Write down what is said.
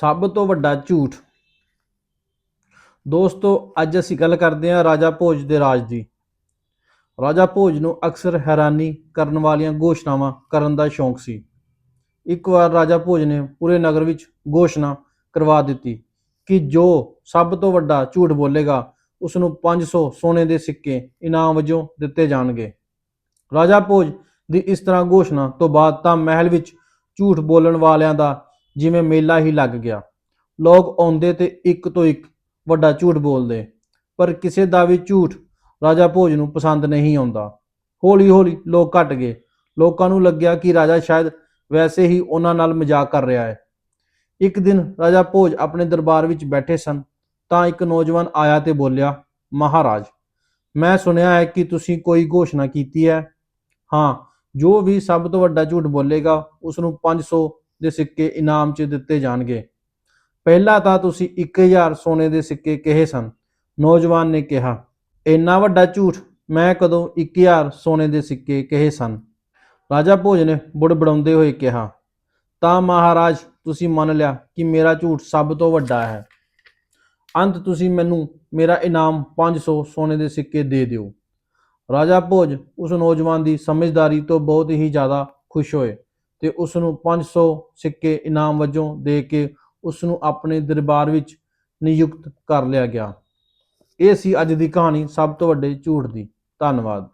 ਸਭ ਤੋਂ ਵੱਡਾ ਝੂਠ। ਦੋਸਤੋ, ਅੱਜ ਅਸੀਂ ਗੱਲ ਕਰਦੇ ਹਾਂ ਰਾਜਾ ਭੋਜ ਦੇ ਰਾਜ ਦੀ। ਰਾਜਾ ਭੋਜ ਨੂੰ ਅਕਸਰ ਹੈਰਾਨੀ ਕਰਨ ਵਾਲੀਆਂ ਘੋਸ਼ਣਾਵਾਂ ਕਰਨ ਦਾ ਸ਼ੌਂਕ ਸੀ। ਇੱਕ ਵਾਰ ਰਾਜਾ ਭੋਜ ਨੇ ਪੂਰੇ ਨਗਰ ਵਿੱਚ ਘੋਸ਼ਣਾ ਕਰਵਾ ਦਿੱਤੀ ਕਿ ਜੋ ਸਭ ਤੋਂ ਵੱਡਾ ਝੂਠ ਬੋਲੇਗਾ ਉਸ ਨੂੰ 500 ਸੋਨੇ ਦੇ ਸਿੱਕੇ ਇਨਾਮ ਵਜੋਂ ਦਿੱਤੇ ਜਾਣਗੇ। ਰਾਜਾ ਭੋਜ ਦੀ ਇਸ ਤਰ੍ਹਾਂ ਘੋਸ਼ਣਾ ਤੋਂ ਬਾਅਦ ਤਾਂ ਮਹਿਲ ਵਿੱਚ ਝੂਠ ਬੋਲਣ ਵਾਲਿਆਂ ਦਾ ਜਿਵੇਂ ਮੇਲਾ ਹੀ ਲੱਗ ਗਿਆ। ਲੋਕ ਆਉਂਦੇ ਤੇ ਇੱਕ ਤੋਂ ਇੱਕ ਵੱਡਾ ਝੂਠ ਬੋਲਦੇ, ਪਰ ਕਿਸੇ ਦਾ ਵੀ ਝੂਠ ਰਾਜਾ ਭੋਜ ਨੂੰ ਪਸੰਦ ਨਹੀਂ ਆਉਂਦਾ। ਹੌਲੀ ਹੌਲੀ ਲੋਕ ਘਟ ਗਏ। ਲੋਕਾਂ ਨੂੰ ਲੱਗਿਆ ਕਿ ਰਾਜਾ ਸ਼ਾਇਦ ਵੈਸੇ ਹੀ ਉਹਨਾਂ ਨਾਲ ਮਜ਼ਾਕ ਕਰ ਰਿਹਾ ਹੈ। ਇੱਕ ਦਿਨ ਰਾਜਾ ਭੋਜ ਆਪਣੇ ਦਰਬਾਰ ਵਿੱਚ ਬੈਠੇ ਸਨ, ਤਾਂ ਇੱਕ ਨੌਜਵਾਨ ਆਇਆ ਤੇ ਬੋਲਿਆ, ਮਹਾਰਾਜ, ਮੈਂ ਸੁਣਿਆ ਹੈ ਕਿ ਤੁਸੀਂ ਕੋਈ ਘੋਸ਼ਣਾ ਕੀਤੀ ਹੈ। ਹਾਂ, ਜੋ ਵੀ ਸਭ ਤੋਂ ਵੱਡਾ ਝੂਠ ਬੋਲੇਗਾ ਉਸ ਨੂੰ 500 ਦੇ ਸਿੱਕੇ ਇਨਾਮ 'ਚ ਦਿੱਤੇ ਜਾਣਗੇ। ਪਹਿਲਾਂ ਤਾਂ ਤੁਸੀਂ 1000 ਸੋਨੇ ਦੇ ਸਿੱਕੇ ਕਹੇ ਸਨ। ਨੌਜਵਾਨ ਨੇ ਕਿਹਾ, ਇੰਨਾ ਵੱਡਾ ਝੂਠ, ਮੈਂ ਕਦੋਂ 1000 ਸੋਨੇ ਦੇ ਸਿੱਕੇ ਕਹੇ ਸਨ? ਰਾਜਾ ਭੋਜ ਨੇ ਬੁੜਬੜਾਉਂਦੇ ਹੋਏ ਕਿਹਾ, ਤਾਂ ਮਹਾਰਾਜ, ਤੁਸੀਂ ਮੰਨ ਲਿਆ ਕਿ ਮੇਰਾ ਝੂਠ ਸਭ ਤੋਂ ਵੱਡਾ ਹੈ। ਅੰਤ ਤੁਸੀਂ ਮੈਨੂੰ ਮੇਰਾ ਇਨਾਮ 500 ਸੋਨੇ ਦੇ ਸਿੱਕੇ ਦੇ ਦਿਓ। ਰਾਜਾ ਭੋਜ ਉਸ ਨੌਜਵਾਨ ਦੀ ਸਮਝਦਾਰੀ ਤੋਂ ਬਹੁਤ ਹੀ ਜ਼ਿਆਦਾ ਖੁਸ਼ ਹੋਏ। ਤੇ ਉਸ ਨੂੰ 500 ਸਿੱਕੇ ਇਨਾਮ ਵਜੋਂ ਦੇ ਕੇ ਉਸ ਨੂੰ ਆਪਣੇ ਦਰਬਾਰ ਵਿੱਚ ਨਿਯੁਕਤ ਕਰ ਲਿਆ ਗਿਆ। ਇਹ ਸੀ ਅੱਜ ਦੀ ਕਹਾਣੀ ਸਭ ਤੋਂ ਵੱਡੇ ਝੂਠ ਦੀ। ਧੰਨਵਾਦ।